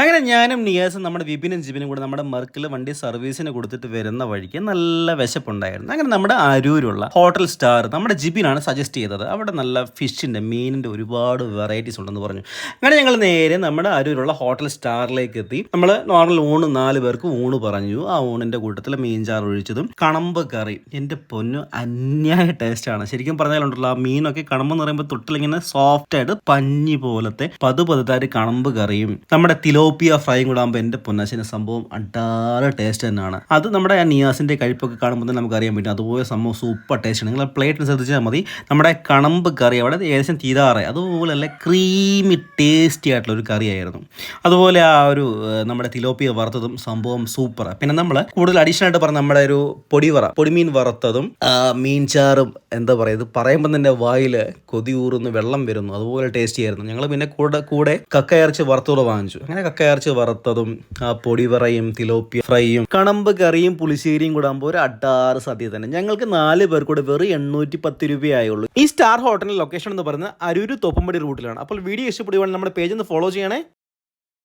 അങ്ങനെ ഞാനും നിയാസും നമ്മുടെ വിപിനും ജിബിനും കൂടെ നമ്മുടെ മെർക്കിൽ വണ്ടി സർവീസിന് കൊടുത്തിട്ട് വരുന്ന വഴിക്ക് നല്ല വിശപ്പുണ്ടായിരുന്നു. അങ്ങനെ നമ്മുടെ അരൂരുള്ള ഹോട്ടൽ സ്റ്റാർ നമ്മുടെ ജിബിനാണ് സജസ്റ്റ് ചെയ്തത്. അവിടെ നല്ല ഫിഷിന്റെ മീനിന്റെ ഒരുപാട് വെറൈറ്റീസ് ഉണ്ടെന്ന് പറഞ്ഞു. അങ്ങനെ ഞങ്ങൾ നേരെ നമ്മുടെ അരൂരുള്ള ഹോട്ടൽ സ്റ്റാറിലേക്ക് എത്തി. നമ്മൾ നോർമൽ ഊണ് നാല് പേർക്ക് ഊണ് പറഞ്ഞു. ആ ഊണിന്റെ കൂട്ടത്തിൽ മീൻചാർ ഒഴിച്ചതും കണമ്പ് കറി. എന്റെ പൊന്നു അന്യായ ടേസ്റ്റാണ് ശരിക്കും പറഞ്ഞാലുണ്ടല്ലോ ആ മീനൊക്കെ കണമ്പെന്ന് പറയുമ്പോൾ തൊട്ടിലിങ്ങനെ സോഫ്റ്റ് ആയിട്ട് പഞ്ഞി പോലത്തെ പതു പതുതായിട്ട് കണമ്പ് കറിയും. നമ്മുടെ തിലോപ്പിയ ഫ്രൈയും കൂടെ ആകുമ്പോൾ എന്റെ പൊന്നാശിന് സംഭവം അടാറ് ടേസ്റ്റ് തന്നെയാണ്. അത് നമ്മുടെ ആ നിയാസിന്റെ കഴിപ്പൊക്കെ കാണുമ്പോൾ തന്നെ നമുക്കറിയാൻ പറ്റും. അതുപോലെ സംഭവം സൂപ്പർ ടേസ്റ്റ് ആണ്. നിങ്ങൾ പ്ലേറ്റിന് ശ്രദ്ധിച്ചാൽ മതി. നമ്മുടെ കണമ്പ് കറി അവിടെ ഏകദേശം തീരാറ് അതുപോലെ നല്ല ക്രീമി ടേസ്റ്റി ആയിട്ടുള്ള ഒരു കറിയായിരുന്നു. അതുപോലെ ആ ഒരു നമ്മുടെ തിലോപ്പിയ വറുത്തതും സംഭവം സൂപ്പർ പിന്നെ നമ്മൾ കൂടുതൽ അഡീഷണൽ ആയിട്ട് പറഞ്ഞ നമ്മുടെ ഒരു പൊടിവറ പൊടിമീൻ വറുത്തതും മീൻ മീൻചാറും എന്താ പറയുക ഇത് പറയുമ്പോൾ തന്നെ വായിൽ കൊതി ഊറുന്നു വെള്ളം വരുന്നു. അതുപോലെ ടേസ്റ്റി ആയിരുന്നു. ഞങ്ങൾ പിന്നെ കൂടെ കൂടെ കക്കയിറച്ചി വറുത്തോട് വാങ്ങിച്ചു. അങ്ങനെ കക്കയിറച്ചി വറുത്തതും ആ പൊടിവറയും തിലോപ്പിയ ഫ്രൈയും കണമ്പ് കറിയും പുളിശ്ശേരിയും കൂടെ ആകുമ്പോൾ ഒരു അട്ടാറ് സദ്യ തന്നെ. ഞങ്ങൾക്ക് നാല് പേർ കൂടെ വെറും എണ്ണൂറ്റി പത്ത് രൂപയായുള്ളൂ. ഈ സ്റ്റാർ ഹോട്ടലിന്റെ ലൊക്കേഷൻ എന്ന് പറയുന്നത് അരൂര് തോപ്പമ്പടി റൂട്ടിലാണ് അപ്പോൾ വീഡിയോ ഇഷ്ടപ്പെടുകയാണെങ്കിൽ നമ്മുടെ പേജ് ഒന്ന് ഫോളോ ചെയ്യണേ.